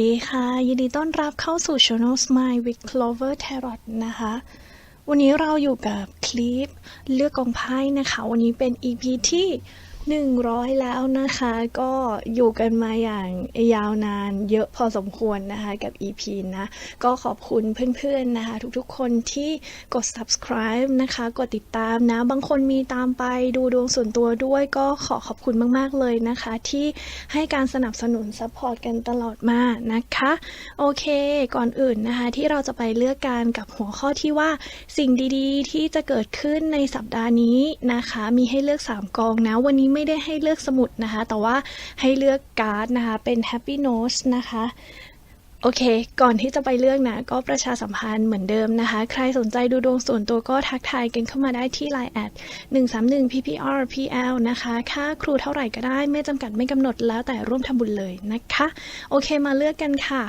ดีค่ะ ยินดีต้อนรับเข้าสู่ Channel Smile with Clover Tarot นะคะ วันนี้เราอยู่กับคลิปเลือกกองไพ่นะคะ วันนี้เป็น EP ที่ 100แล้วนะคะ ก็อยู่กันมาอย่างยาวนานเยอะพอสมควรนะคะกับ EP นะ ก็ขอบคุณเพื่อนๆนะคะ ทุกๆคนที่กด subscribe นะคะ กดติดตามนะ บางคนมีตามไปดูดวงส่วนตัวด้วยก็ขอขอบคุณมากๆเลยนะคะ ที่ให้การสนับสนุน support กันตลอดมานะคะ โอเค ก่อนอื่นนะคะ ที่เราจะไปเลือกการกับหัวข้อที่ว่าสิ่งดีๆ ที่จะเกิดขึ้นในสัปดาห์นี้นะคะ มีให้เลือก 3 กองนะวันนี้ไม่ได้ให้เลือกสมุดนะคะ แต่ว่าให้เลือกการ์ดนะคะ เป็น Happy Notes นะคะโอเค ก่อนที่จะไปเลือกนะก็ประชาสัมพันธ์เหมือนเดิมนะคะ ใครสนใจดูดวงส่วนตัวก็ทักทายกันเข้ามาได้ที่ Line แอด131 ppr pl นะคะ ค่าครูเท่าไหร่ก็ได้ ไม่จำกัดไม่กำหนดแล้วแต่ร่วมทำบุญเลยนะคะ โอเคมาเลือกกันค่ะ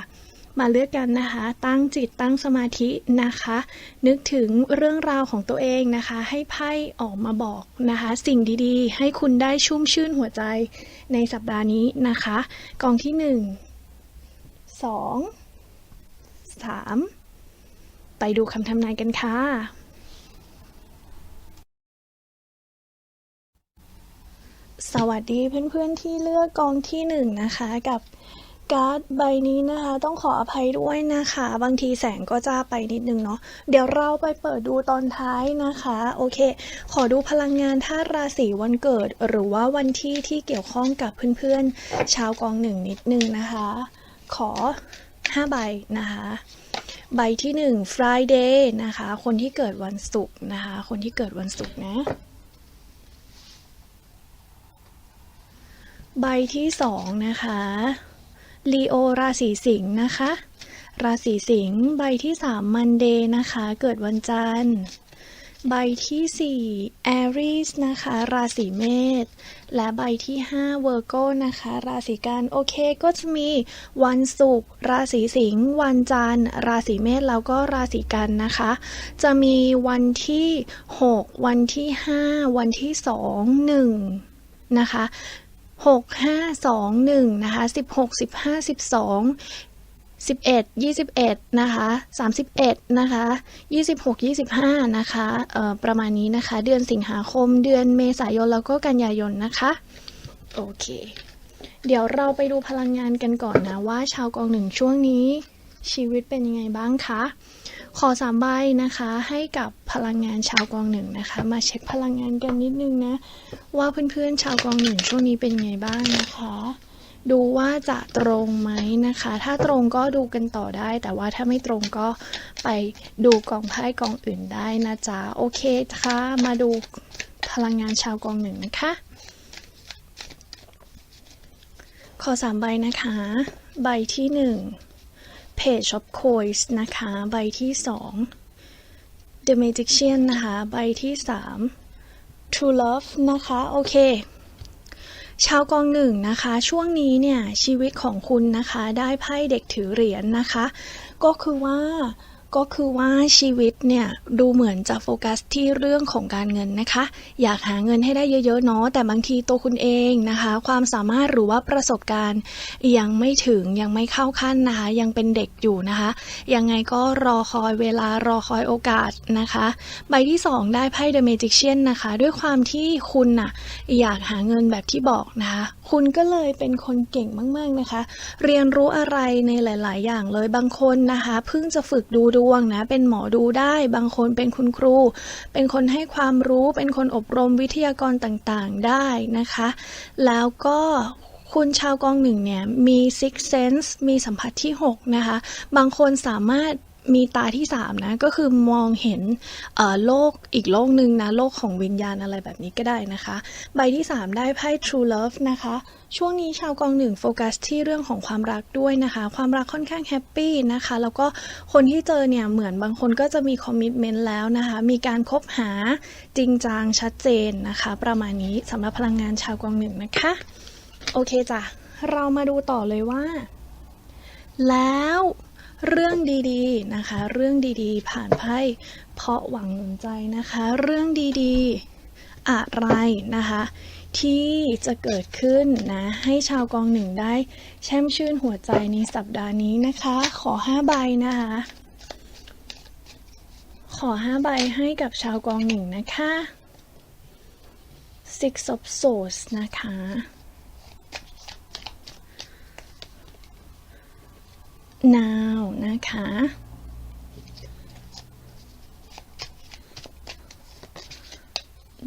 มาเลือกกันนะคะ ตั้งจิตตั้งสมาธินะคะ นึกถึงเรื่องราวของตัวเองนะคะ ให้ไพ่ออกมาบอกนะคะ สิ่งดีๆ ให้คุณได้ชุ่มชื่นหัวใจในสัปดาห์นี้นะคะ กองที่หนึ่งสองสามไปดูคำทำนายกันค่ะสวัสดีเพื่อนๆที่เลือกกองที่หนึ่งนะคะกับ การ์ดใบนี้นะคะ ต้องขออภัยด้วยนะคะ บางทีแสงก็จ้าไปนิดนึงเนาะเดี๋ยวเราไปเปิดดูตอนท้ายนะคะ โอเค ขอดูพลังงานธาตุราศีวันเกิด หรือว่าวันที่ที่เกี่ยวข้องกับเพื่อนๆ ชาวกองหนึ่งนิดนึงนะคะ ขอ 5 ใบนะคะ ใบที่ 1 Friday นะคะ คนที่เกิดวันศุกร์นะคะ คนที่เกิดวันศุกร์นะใบที่2นะคะ Leo ราศีสิงห์นะคะ ราศีสิงห์ใบที่3 Monday นะคะ เกิดวันจันทร์ใบที่4 Aries นะคะ ราศีเมษ และใบที่5 Virgo นะคะ ราศีกัน โอเค ก็จะมีวันศุกร์ ราศีสิงห์ วันจันทร์ ราศีเมษ แล้วก็ราศีกันนะคะ จะมีวันที่ 6 วันที่ 5 วันที่ 2 1 นะคะ 6 5 2 1 นะคะ 16 15 12 11 21 นะคะ 31 นะคะ 26 25 นะคะเอ่อประมาณนี้นะคะ เดือนสิงหาคม เดือนเมษายน แล้วก็กันยายนนะคะ โอเค เดี๋ยวเราไปดูพลังงานกันก่อนนะ ว่าชาวกองหนึ่งช่วงนี้ชีวิตเป็นยังไงบ้างคะ ขอสามใบนะคะ ให้กับพลังงานชาวกองหนึ่งนะคะ มาเช็คพลังงานกันนิดนึงนะ ว่าเพื่อนๆชาวกองหนึ่งช่วงนี้เป็นไงบ้างนะคะ ดูว่าจะตรงไหมนะคะ ถ้าตรงก็ดูกันต่อได้ แต่ว่าถ้าไม่ตรงก็ไปดูกองไพ่กองอื่นได้นะจ๊ะโอเคค่ะมาดูพลังงานชาวกองหนึ่งนะคะขอสามใบนะคะ ใบที่หนึ่ง Page of Coins นะคะ ใบที่สอง The Magician นะคะ ใบที่สาม True Love นะคะ โอเค ชาวกองหนึ่งนะคะ ช่วงนี้เนี่ย ชีวิตของคุณนะคะ ได้ไพ่เด็กถือเหรียญนะคะ ก็คือว่า ก็คือว่าชีวิตเนี่ยดูเหมือนจะโฟกัสที่เรื่องของการเงินนะคะ อยากหาเงินให้ได้เยอะๆเนาะแต่บางทีตัวคุณเองนะคะ ความสามารถหรือว่าประสบการณ์ ยังไม่ถึงยังไม่เข้าขั้นนะคะ ยังเป็นเด็กอยู่นะคะ ยังไงก็รอคอยเวลารอคอยโอกาสนะคะ ใบที่ 2 ได้ไพ่ The Magician นะคะ ด้วยความที่คุณน่ะอยากหาเงินแบบที่บอกนะคะ คุณก็เลยเป็นคนเก่งมากๆนะคะ เรียนรู้อะไรในหลาย ๆ อย่างเลยบางคนนะคะเพิ่งจะฝึกดูดูวงนะ เป็นหมอดูได้ บางคนเป็นคุณครู เป็นคนให้ความรู้ เป็นคนอบรมวิทยากรต่างๆได้นะคะ แล้วก็คุณชาวกองหนึ่งเนี่ยมี six sense มีสัมผัสที่ 6 นะคะ บางคนสามารถ มีตาที่3นะ ก็คือมองเห็นโลกอีกโลกหนึ่งนะ โลกของวิญญาณอะไรแบบนี้ก็ได้นะคะ ใบที่3ได้ไพ่ True Love นะคะ ช่วงนี้ชาวกองหนึ่งโฟกัสที่เรื่องของความรักด้วยนะคะ ความรักค่อนข้างแฮปปี้นะคะ แล้วก็คนที่เจอเนี่ย เหมือนบางคนก็จะมีคอมมิชเมนต์แล้วนะคะ มีการคบหาจริงจังชัดเจนนะคะ ประมาณนี้สำหรับพลังงานชาวกองหนึ่งนะคะ โอเคจ้ะ เรามาดูต่อเลยว่า แล้ว เรื่องดีๆนะคะ เรื่องดีๆ ผ่านไพ่เพราะหวังหนุนใจนะคะ เรื่องดีๆอะไรนะคะ ที่จะเกิดขึ้นนะให้ชาวกองหนึ่งได้ แช่มชื่นหัวใจในสัปดาห์นี้นะคะ ขอห้าใบนะคะ ขอห้าใบให้กับชาวกองหนึ่งนะคะ Six of Swords นะคะ Now นะคะ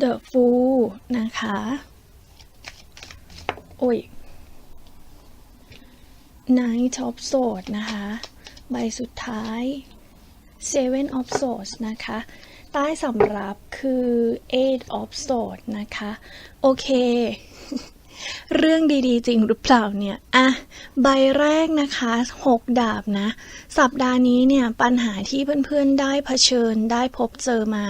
The Fool นะคะ โอ้ย Knight of Swords นะคะ ใบสุดท้าย Seven of Swords นะคะ ใต้สำรับคือ Eight of Swords นะคะ โอเค เรื่องดีๆ จริงหรือเปล่าเนี่ยอะใบแรกนะคะหกดาบนะ สัปดาห์นี้เนี่ยปัญหาที่เพื่อนๆได้เผชิญได้พบเจอมา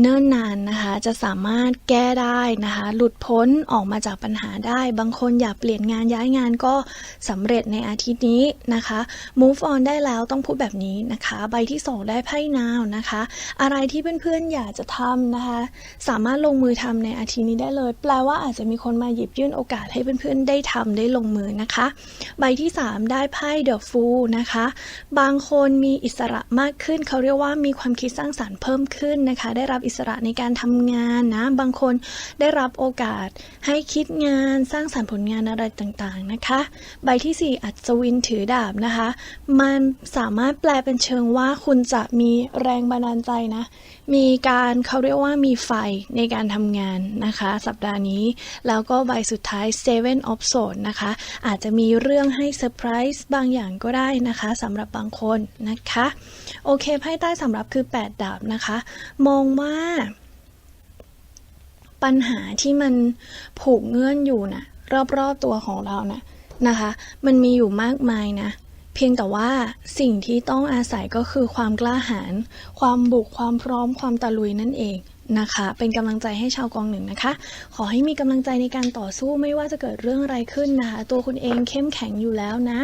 เนิ่นนานนะคะ จะสามารถแก้ได้นะคะ หลุดพ้นออกมาจากปัญหาได้ บางคนอยากเปลี่ยนงานย้ายงานก็สำเร็จในอาทิตย์นี้นะคะ move on ได้แล้วต้องพูดแบบนี้นะคะ ใบที่ 2 ได้ไพ่นาวนะคะ อะไรที่เพื่อนๆอยากจะทำนะคะ สามารถลงมือทำในอาทิตย์นี้ได้เลย แปลว่าอาจจะมีคนมาหยิบยื่นโอกาสให้เพื่อนๆได้ทำได้ลงมือนะคะ ใบที่ 3 ได้ไพ่ The Fool นะคะ บางคนมีอิสระมากขึ้นเขาเรียกว่ามีความคิดสร้างสรรค์เพิ่มขึ้นนะคะ ได้รับอิสระในการทำงานนะ บางคนได้รับโอกาสให้คิดงานสร้างสรรค์ผลงานอะไรต่างๆนะคะ ใบที่ 4 อัศวินถือดาบนะคะ มันสามารถแปลเป็นเชิงว่าคุณจะมีแรงบันดาลใจนะมีการเขาเรียกว่ามีไฟในการทำงานนะคะ สัปดาห์นี้ แล้วก็ใบสุดท้าย Seven of Swords นะคะ อาจจะมีเรื่องให้เซอร์ไพรส์บางอย่างก็ได้นะคะสำหรับบางคนนะคะ โอเคไพ่ใต้สำหรับคือ 8 ดาบนะคะ มองว่าปัญหาที่มันผูกเงื่อนอยู่นะรอบๆตัวของเรานะนะคะ มันมีอยู่มากมายนะ เพียงแต่ว่าสิ่งที่ต้องอาศัยก็คือความกล้าหาญความบุกความพร้อมความตะลุยนั่นเองนะคะ เป็นกำลังใจให้ชาวกองหนึ่งนะคะ ขอให้มีกำลังใจในการต่อสู้ไม่ว่าจะเกิดเรื่องอะไรขึ้นนะคะ ตัวคุณเองเข้มแข็งอยู่แล้วนะ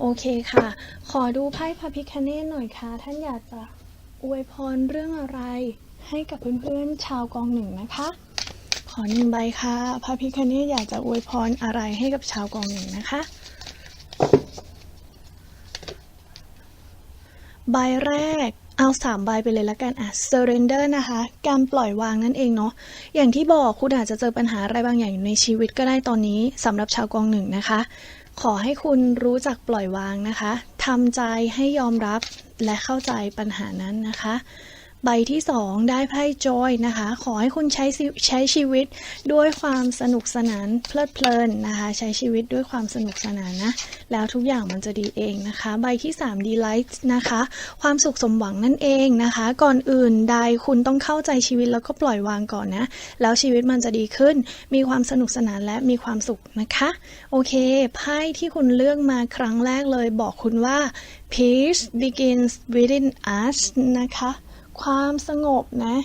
โอเคค่ะ ขอดูไพ่พระพิคเนตหน่อยค่ะ ท่านอยากจะอวยพรเรื่องอะไร ให้กับเพื่อนๆชาวกองหนึ่งนะคะ ขอหนึ่งใบค่ะพระพิคเนตอยากจะอวยพรอะไรให้กับชาวกองหนึ่งนะคะ ใบแรกเอาสามใบไปเลยละกันอะ surrender นะคะ การปล่อยวางนั่นเองเนาะ อย่างที่บอกคุณอาจจะเจอปัญหาอะไรบางอย่างอยู่ในชีวิตก็ได้ตอนนี้สำหรับชาวกองหนึ่งนะคะ ขอให้คุณรู้จักปล่อยวางนะคะทำใจให้ยอมรับและเข้าใจปัญหานั้นนะคะ ใบที่ 2 ได้ไพ่จอยนะคะ ขอให้คุณใช้ใช้ชีวิตด้วยความสนุกสนานเพลิดเพลินนะคะ ใช้ชีวิตด้วยความสนุกสนานนะ แล้วทุกอย่างมันจะดีเองนะคะ ใบที่3 delight นะคะ ความสุขสมหวังนั่นเองนะคะ ก่อนอื่นใดคุณต้องเข้าใจชีวิตแล้วก็ปล่อยวางก่อนนะ แล้วชีวิตมันจะดีขึ้น มีความสนุกสนานและมีความสุขนะคะ โอเค ไพ่ที่คุณเลือกมาครั้งแรกเลยบอกคุณว่า peace begins within us นะคะ ความสงบนะ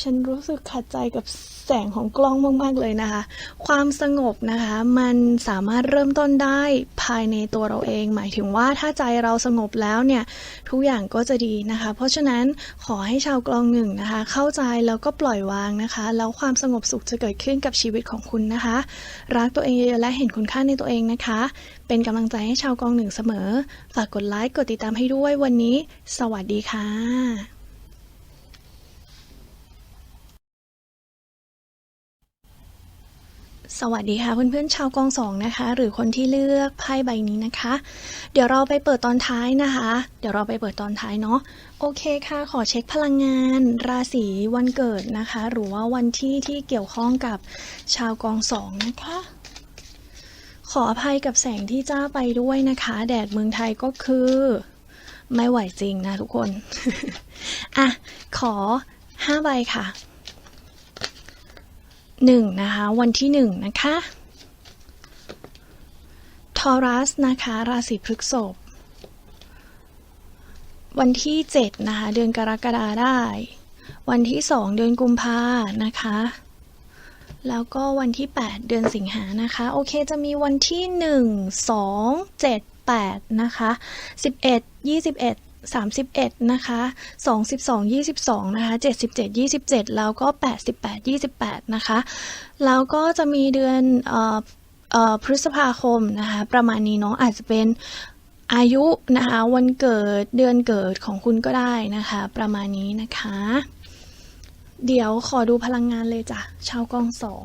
ฉันรู้สึกขัดใจกับแสงของกล้องมาก ๆ เลยนะคะ ความสงบนะคะ มันสามารถเริ่มต้นได้ภายในตัวเราเอง หมายถึงว่าถ้าใจเราสงบแล้วเนี่ย ทุกอย่างก็จะดีนะคะ เพราะฉะนั้นขอให้ชาวกลองหนึ่งนะคะ เข้าใจแล้วก็ปล่อยวางนะคะ แล้วความสงบสุขจะเกิดขึ้นกับชีวิตของคุณนะคะ รักตัวเองเยอะๆและเห็นคุณค่าในตัวเองนะคะ เป็นกำลังใจให้ชาวกองหนึ่งเสมอ ฝากกดไลค์กดติดตามให้ด้วยวันนี้ สวัสดีค่ะ สวัสดีค่ะเพื่อนๆชาวกองสองนะคะ หรือคนที่เลือกไพ่ใบนี้นะคะ เดี๋ยวเราไปเปิดตอนท้ายนะคะ เดี๋ยวเราไปเปิดตอนท้ายเนาะโอเคค่ะ ขอเช็คพลังงาน ราศีวันเกิดนะคะ หรือว่าวันที่ที่เกี่ยวข้องกับชาวกองสองนะคะ ขออภัยกับแสงที่จ้าไปด้วยนะคะ แดดเมืองไทยก็คือ ไม่ไหวจริงนะทุกคนอะขอห้าใบค่ะ หนึ่งนะคะ วันที่หนึ่งนะคะทอรัสนะคะ ราศีพฤษภวันที่เจ็ดนะคะ เดือนกรกฎาได้ วันที่สองเดือนกุมภานะคะ แล้วก็วันที่ 8 เดือนสิงหานะคะ โอเคจะมีวันที่ 1 2 7 8 นะคะ 11 21 31 นะคะ22 22 นะคะ 77 27 แล้วก็ 88 28 นะคะ แล้วก็จะมีเดือนออพฤษภาคมนะคะ ประมาณนี้เนาะอาจจะเป็นอายุนะคะ วันเกิดเดือนเกิดของคุณก็ได้นะคะ ประมาณนี้นะคะ เดี๋ยวขอดูพลังงานเลยจ้ะชาวกองสอง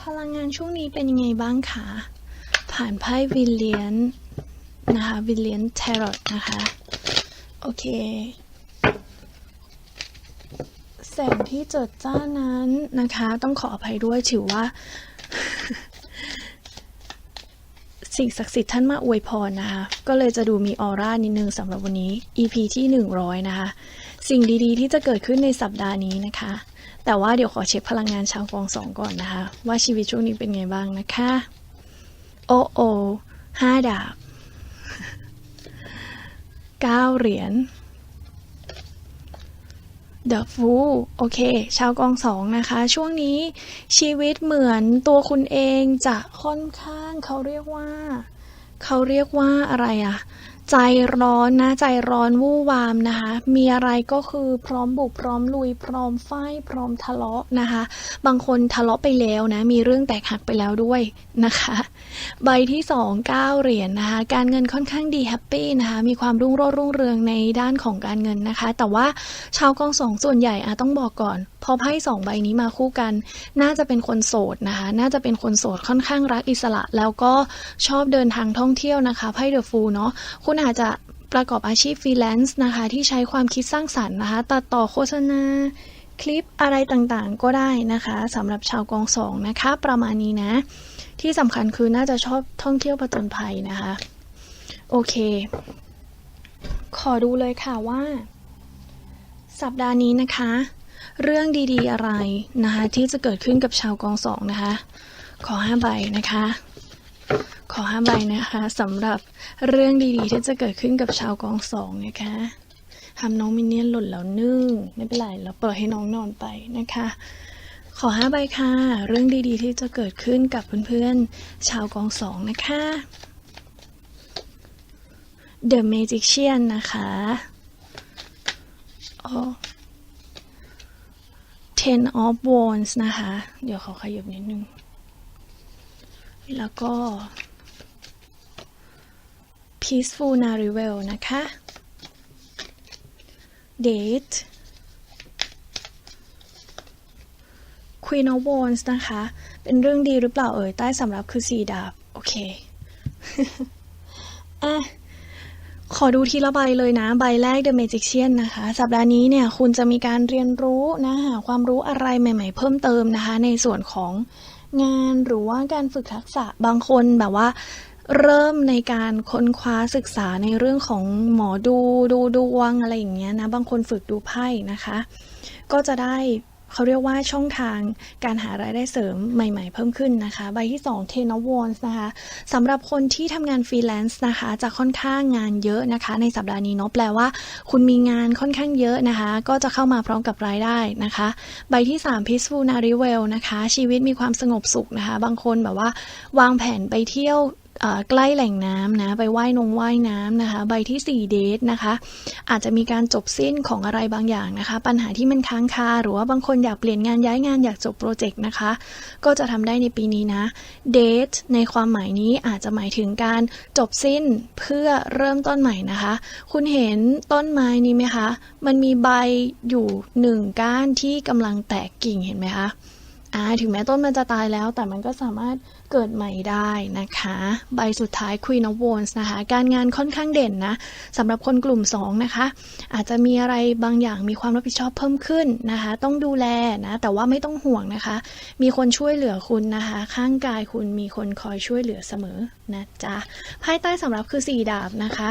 พลังงานช่วงนี้เป็นยังไงบ้างคะผ่านไพ่วิลเลียน นะคะวิลเลียนเทรอตนะคะ โอเค แสงที่เจิดจ้านั้นนะคะ ต้องขออภัยด้วยถือว่า สิ่งศักดิ์สิทธิ์ท่านมาอวยพรนะคะ ก็เลยจะดูมีออร่านิดนึงสำหรับวันนี้ EP ที่ 100 นะคะ สิ่งดีๆ ที่จะเกิดขึ้นในสัปดาห์นี้นะคะ แต่ว่าเดี๋ยวขอเช็คพลังงานชาวกองสองก่อนนะคะ ว่าชีวิตช่วงนี้เป็นไงบ้างนะคะ โอโอห้าดาบ เก้าเหรียญ The Fool โอเค ชาวกองสองนะคะ ช่วงนี้ชีวิตเหมือนตัวคุณเองจะค่อนข้างเขาเรียกว่า เขาเรียกว่าอะไรอะ ใจร้อนนะใจร้อนวู่วามนะคะ มีอะไรก็คือพร้อมบุกพร้อมลุยพร้อมไฟพร้อมทะเลาะนะคะ บางคนทะเลาะไปแล้วนะ มีเรื่องแตกหักไปแล้วด้วยนะคะ ใบที่สองเก้าเหรียญนะคะ การเงินค่อนข้างดีแฮปปี้นะคะ มีความรุ่งโรจน์รุ่งเรืองในด้านของการเงินนะคะ แต่ว่าชาวกองสองส่วนใหญ่อะต้องบอกก่อน พอไพ่สองใบนี้มาคู่กัน น่าจะเป็นคนโสดนะคะ น่าจะเป็นคนโสดค่อนข้างรักอิสระ แล้วก็ชอบเดินทางท่องเที่ยวนะคะไพ่เดอะฟูลเนาะคุณอาจจะประกอบอาชีพฟรีแลนซ์นะคะ ที่ใช้ความคิดสร้างสรรค์นะคะ ตัดต่อโฆษณาคลิปอะไรต่างๆก็ได้นะคะสำหรับชาวกองสองนะคะ ประมาณนี้นะ ที่สำคัญคือน่าจะชอบท่องเที่ยวประจนภัยนะคะ โอเค ขอดูเลยค่ะว่า สัปดาห์นี้นะคะ เรื่องดีๆอะไรนะคะที่จะเกิดขึ้นกับชาวกองสองนะคะ ขอห้าใบนะคะ ขอห้าใบนะคะสำหรับเรื่องดีๆที่จะเกิดขึ้นกับชาวกองสองนะคะทำน้องมินเนี่ยนหล่นแล้วนึ่งไม่เป็นไรเราเปิดให้น้องนอนไปนะคะ ขอห้าใบค่ะ เรื่องดีๆที่จะเกิดขึ้นกับเพื่อนๆชาวกองสองนะคะ The Magician นะคะอ๋อ Ten of Wands นะคะ เดี๋ยวขอขยับนิดนึง แล้วก็ Peaceful Narivel นะคะ Date Queen of Wands นะคะ เป็นเรื่องดีหรือเปล่าเอ่ย ใต้สำรับคือสีดาบ โอเค อะ ขอดูทีละใบเลยนะ ใบแรก The Magician นะคะ สัปดาห์นี้เนี่ยคุณจะมีการเรียนรู้นะหาความรู้อะไรใหม่ ๆ เพิ่มเติมนะคะ ในส่วนของงานหรือว่าการฝึกทักษะบางคนแบบว่าเริ่มในการค้นคว้าศึกษาในเรื่องของหมอดูดูดวงอะไรอย่างเงี้ยนะ บางคนฝึกดูไพ่นะคะ ก็จะได้ เขาเรียกว่าช่องทางการหารายได้เสริมใหม่ ๆ เพิ่มขึ้นนะคะ ใบที่2 Ten of Wands นะคะสำหรับคนที่ทำงานฟรีแลนซ์นะคะ จะค่อนข้างงานเยอะนะคะ ในสัปดาห์นี้เนาะแปลว่า คุณมีงานค่อนข้างเยอะนะคะ ก็จะเข้ามาพร้อมกับรายได้นะคะ ใบที่ 3 Peaceful n a r i w e l นะคะ ชีวิตมีความสงบสุขนะคะ บางคนแบบว่า วางแผนไปเที่ยว ใกล้แหล่งน้ำนะไปว่ายนงว่ายน้ำนะคะ ใบที่ 4 เดทนะคะ อาจจะมีการจบสิ้นของอะไรบางอย่างนะคะ ปัญหาที่มันค้างคาหรือว่าบางคนอยากเปลี่ยนงานย้ายงานอยากจบโปรเจกต์นะคะ ก็จะทำได้ในปีนี้นะเดทในความหมายนี้อาจจะหมายถึงการจบสิ้นเพื่อเริ่มต้นใหม่นะคะ คุณเห็นต้นไม้นี้ไหมคะ มันมีใบอยู่หนึ่งก้านที่กำลังแตกกิ่งเห็นไหมคะอ่าถึงแม้ต้นมันจะตายแล้วแต่มันก็สามารถ เกิดใหม่ได้นะคะ ใบสุดท้าย Queen of Wands นะคะ การงานค่อนข้างเด่นนะสำหรับคนกลุ่ม 2 นะคะ อาจจะมีอะไรบางอย่างมีความรับผิดชอบเพิ่มขึ้นนะคะ ต้องดูแลนะ แต่ว่าไม่ต้องห่วงนะคะ มีคนช่วยเหลือคุณนะคะ ข้างกายคุณมีคนคอยช่วยเหลือเสมอนะจ๊ะไพ่ใต้สำหรับคือ 4 ดาบนะคะ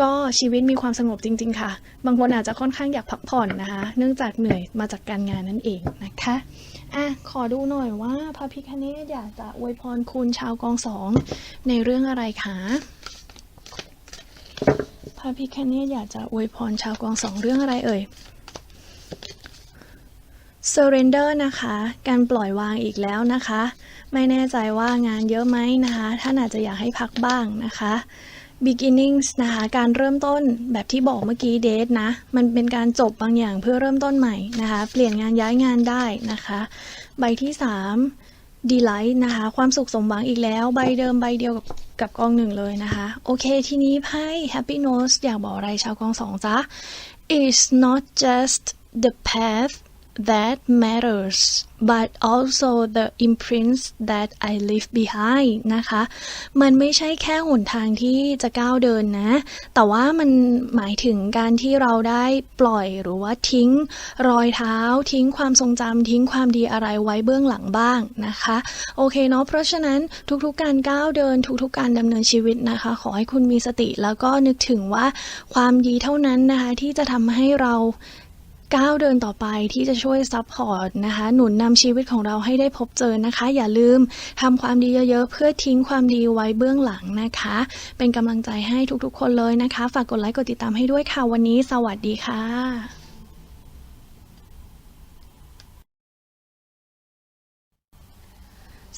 ก็ชีวิตมีความสงบจริง ๆ ค่ะ บางคนอาจจะค่อนข้างอยากพักผ่อนนะคะ เนื่องจากเหนื่อยมาจากการงานนั่นเองนะคะ อะขอดูหน่อยว่าพระพิคเนตอยากจะอวยพรคุณชาวกองสองในเรื่องอะไรคะพระพิคเนตอยากจะอวยพรชาวกองสองเรื่องอะไรเอ่ย surrender นะคะ การปล่อยวางอีกแล้วนะคะ ไม่แน่ใจว่างานเยอะไหมนะคะ ท่านอาจจะอยากให้พักบ้างนะคะ beginnings นะคะการเริ่มต้นแบบที่บอกเมื่อกี้ date นะ มันเป็นการจบบางอย่างเพื่อเริ่มต้นใหม่นะคะ เปลี่ยนงานย้ายงานได้นะคะ ใบที่ 3 delight นะคะ ความสุขสมหวังอีกแล้ว ใบเดิมใบเดียวกับกับกองหนึ่งเลยนะคะ โอเค ทีนี้ไพ่ happy notes อยากบอกอะไรชาวกองสองจ๊ะ it's not just the path that matters but also the imprints that I leave behind นะคะ มันไม่ใช่แค่หนทางที่จะก้าวเดินนะ แต่ว่ามันหมายถึงการที่เราได้ปล่อยหรือว่าทิ้ง รอยเท้า ทิ้งความทรงจำทิ้งความดีอะไรไว้เบื้องหลังบ้างนะคะ โอเคเนาะ เพราะฉะนั้นทุกๆการก้าวเดิน ทุกๆการดำเนินชีวิตนะคะ ขอให้คุณมีสติแล้วก็นึกถึงว่าความดีเท่านั้นนะคะที่จะทำให้เรา ก้าวเดินต่อไปที่จะช่วยซัพพอร์ตนะคะ หนุนนำชีวิตของเราให้ได้พบเจอนะคะ อย่าลืมทำความดีเยอะๆ เพื่อทิ้งความดีไว้เบื้องหลังนะคะ เป็นกำลังใจให้ทุกๆ คนเลยนะคะ ฝากกดไลค์กดติดตามให้ด้วยค่ะวันนี้ สวัสดีค่ะ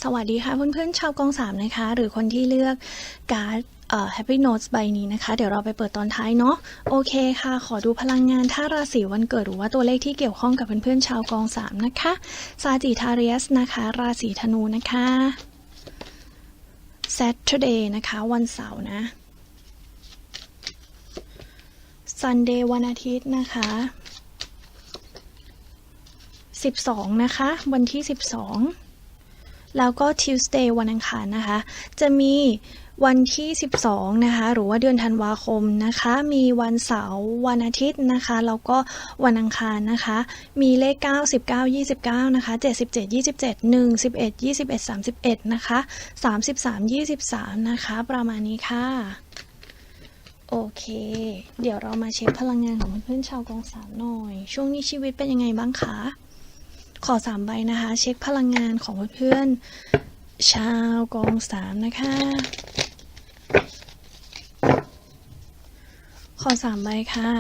สวัสดีค่ะเพื่อนๆชาวกองสามนะคะ หรือคนที่เลือกการ์ด Happy Notes ใบนี้นะคะ เดี๋ยวเราไปเปิดตอนท้ายเนาะโอเคค่ะ ขอดูพลังงานถ้าราศีวันเกิดหรือว่าตัวเลขที่เกี่ยวข้องกับเพื่อนๆชาวกองสามนะคะซาจิทาเรียสนะคะ ราศีธนูนะคะ Saturday นะคะ วันเสาร์นะ Sunday วันอาทิตย์นะคะ 12 นะคะ วันที่ 12 แล้วก็ Tuesday วันอังคารนะคะ จะมี วันที่ 12 นะคะ หรือว่าเดือนธันวาคมนะคะ มีวันเสาร์วันอาทิตย์นะคะ แล้วก็วันอังคารนะคะ มีเลข 9 19 29 นะคะ 77 27 1 11 21 31 นะคะ 33 23 นะคะ ประมาณนี้ค่ะ โอเค เดี๋ยวเรามาเช็คพลังงานของเพื่อนๆชาวกองสามหน่อย ช่วงนี้ชีวิตเป็นยังไงบ้างคะ ขอสามใบนะคะ เช็คพลังงานของเพื่อนๆชาวกองสามนะคะ ขอสามใบค่ะ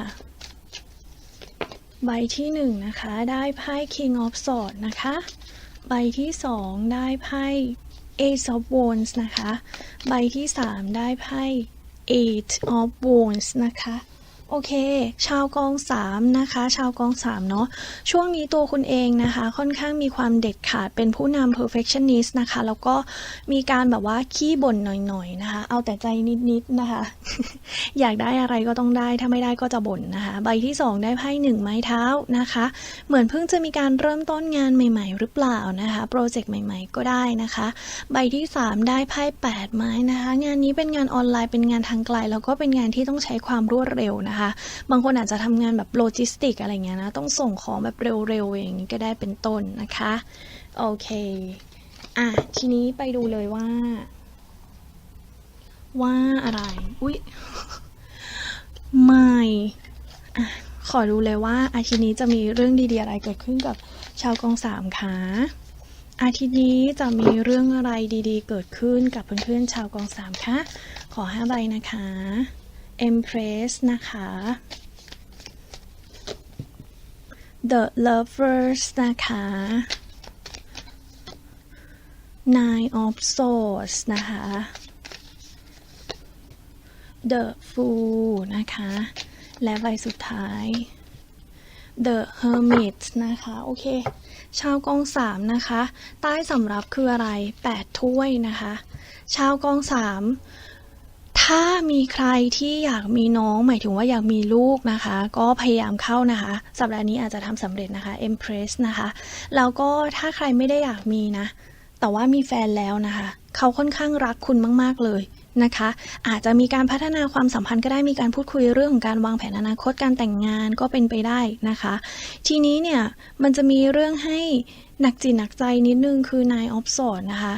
ใบที่หนึ่งนะคะ ได้ไพ่ King of Swords นะคะ ใบที่สองได้ไพ่ Ace of Wands นะคะ ใบที่สามได้ไพ่ Eight of Wands นะคะ โอเค ชาวกองสามนะคะ ชาวกองสามเนาะ ช่วงนี้ตัวคุณเองนะคะ ค่อนข้างมีความเด็ดขาด เป็นผู้นำ perfectionist นะคะ แล้วก็มีการแบบว่าขี้บ่นหน่อยๆนะคะ เอาแต่ใจนิดๆนะคะ อยากได้อะไรก็ต้องได้ ถ้าไม่ได้ก็จะบ่นนะคะ ใบที่สองได้ไพ่หนึ่งไม้เท้านะคะ เหมือนเพิ่งจะมีการเริ่มต้นงานใหม่ ๆ หรือเปล่านะคะ โปรเจกต์ใหม่ ๆ ก็ได้นะคะ ใบที่สามได้ไพ่แปดไม้นะคะ งานนี้เป็นงานออนไลน์ เป็นงานทางไกล แล้วก็เป็นงานที่ต้องใช้ความรวดเร็วนะคะบางคนอาจจะทำงานแบบโลจิสติกอะไรเงี้ยนะ ต้องส่งของแบบเร็วๆ อย่างนี้ก็ได้เป็นต้นนะคะ โอเค อะ ทีนี้ไปดูเลยว่า ว่าอะไร อุ๊ย ไม่อะขอดูเลยว่าอาทิตย์นี้จะมีเรื่องดีๆอะไรเกิดขึ้นกับชาวกองสามคะอาทิตย์นี้จะมีเรื่องอะไรดีๆ เกิดขึ้นกับเพื่อนๆชาวกองสามคะขอห้าใบนะคะ Empress นะคะ The Lovers นะคะ Nine of Swords นะคะ The Fool นะคะ และใบสุดท้าย The Hermit นะคะ โอเค ชาวกองสามนะคะ ใต้สำรับคืออะไร 8 ถ้วยนะคะ ชาวกองสาม ถ้ามีใครที่อยากมีน้องหมายถึงว่าอยากมีลูกนะคะ ก็พยายามเข้านะคะ สัปดาห์นี้อาจจะทำสำเร็จนะคะ Empress นะคะ แล้วก็ถ้าใครไม่ได้อยากมีนะ แต่ว่ามีแฟนแล้วนะคะ เขาค่อนข้างรักคุณมาก ๆ เลยนะคะ อาจจะมีการพัฒนาความสัมพันธ์ก็ได้มีการพูดคุยเรื่องของการวางแผนอนาคตการแต่งงานก็เป็นไปได้นะคะ ทีนี้เนี่ยมันจะมีเรื่องให้หนักจิตหนักใจนิดนึงคือ Nine of Swords นะคะ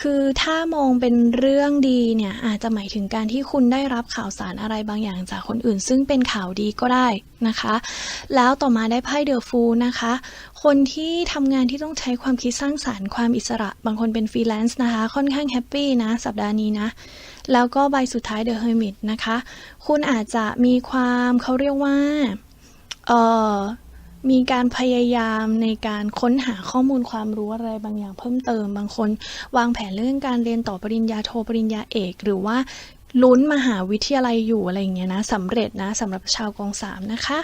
คือถ้ามองเป็นเรื่องดีเนี่ยอาจจะหมายถึงการที่คุณได้รับข่าวสารอะไรบางอย่างจากคนอื่น ซึ่งเป็นข่าวดีก็ได้นะคะ แล้วต่อมาได้ไพ่เดอะฟูนะคะ คนที่ทำงานที่ต้องใช้ความคิดสร้างสารรค์ความอิสระ บางคนเป็นฟรีแลนซ์นะคะ ค่อนข้างแฮปปี้นะสัปดาห์นี้นะ แล้วก็ใบสุดท้าย The Hermit นะคะ คุณอาจจะมีความเขาเรียกว่าเอ่อ มีการพยายามในการค้นหาข้อมูลความรู้อะไรบางอย่างเพิ่มเติม บางคนวางแผนเรื่องการเรียนต่อปริญญาโทปริญญาเอก หรือว่าลุ้นมหาวิทยาลัยอยู่อะไรอย่างเงี้ยนะสำเร็จนะสำหรับชาวกองสามนะคะ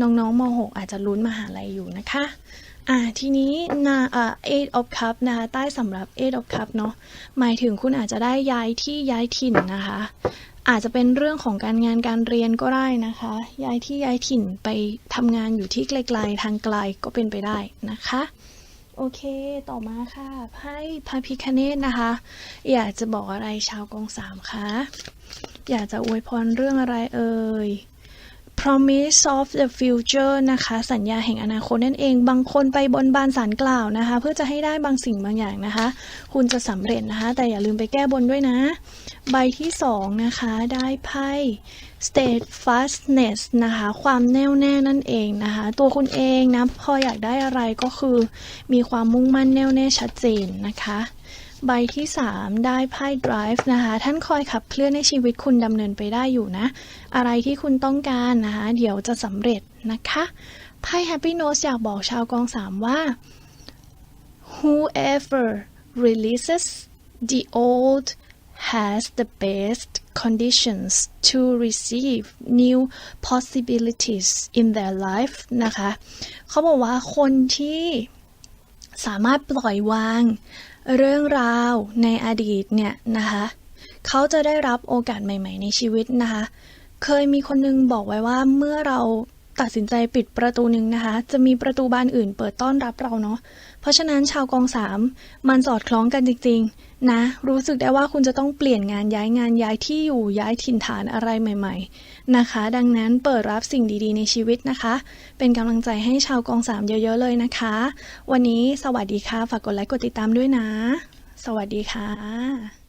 น้องๆม .6 อาจจะลุ้นมหาลัยอยู่นะคะอ่าทีนี้นาอ่า eight of cup นะคะใต้สำหรับ eight of cup เนาะหมายถึงคุณอาจจะได้ย้ายที่ย้ายถิ่นนะคะ อาจจะเป็นเรื่องของการงานการเรียนก็ได้นะคะ ย้ายที่ย้ายถิ่นไปทำงานอยู่ที่ไกลๆ ทางไกลก็เป็นไปได้นะคะ โอเค ต่อมาค่ะไพ่พระพิคเนตนะคะ อยากจะบอกอะไรชาวกองสามคะ อยากจะอวยพรเรื่องอะไรเอ่ย promise of the future นะคะ สัญญาแห่งอนาคตนั่นเอง บางคนไปบนบานสารกล่าวนะคะ เพื่อจะให้ได้บางสิ่งบางอย่างนะคะ คุณจะสำเร็จนะคะ แต่อย่าลืมไปแก้บนด้วยนะ ใบที่สองนะคะ ได้ไพ่ steadfastness นะคะ ความแน่วแน่นั่นเองนะคะ ตัวคุณเองนะ พออยากได้อะไรก็คือ มีความมุ่งมั่นแน่วแน่ชัดเจนนะคะ ใบที่ 3 ได้ไพ่ drive นะคะ ท่านคอยขับเคลื่อนให้ชีวิตคุณดำเนินไปได้อยู่นะ อะไรที่คุณต้องการนะคะ เดี๋ยวจะสำเร็จนะคะไพ่ happy note อยากบอกชาวกองสามว่า whoever releases the old has the best conditions to receive new possibilities in their life นะคะ เขาบอกว่าคนที่ สามารถปล่อยวาง เรื่องราวในอดีตเนี่ยนะคะเขาจะได้รับโอกาสใหม่ ๆ ในชีวิตนะคะ เคยมีคนนึงบอกไว้ว่าเมื่อเรา ตัดสินใจปิดประตูหนึ่งนะคะ จะมีประตูบานอื่นเปิดต้อนรับเราเนาะ เพราะฉะนั้นชาวกองสามมันสอดคล้องกันจริงๆ นะ รู้สึกได้ว่าคุณจะต้องเปลี่ยนงานย้ายงานย้ายที่อยู่ย้ายถิ่นฐานอะไรใหม่ๆ นะคะ ดังนั้นเปิดรับสิ่งดีๆ ในชีวิตนะคะ เป็นกำลังใจให้ชาวกองสามเยอะๆเลยนะคะ วันนี้สวัสดีค่ะ ฝากกดไลค์กดติดตามด้วยนะ สวัสดีค่ะ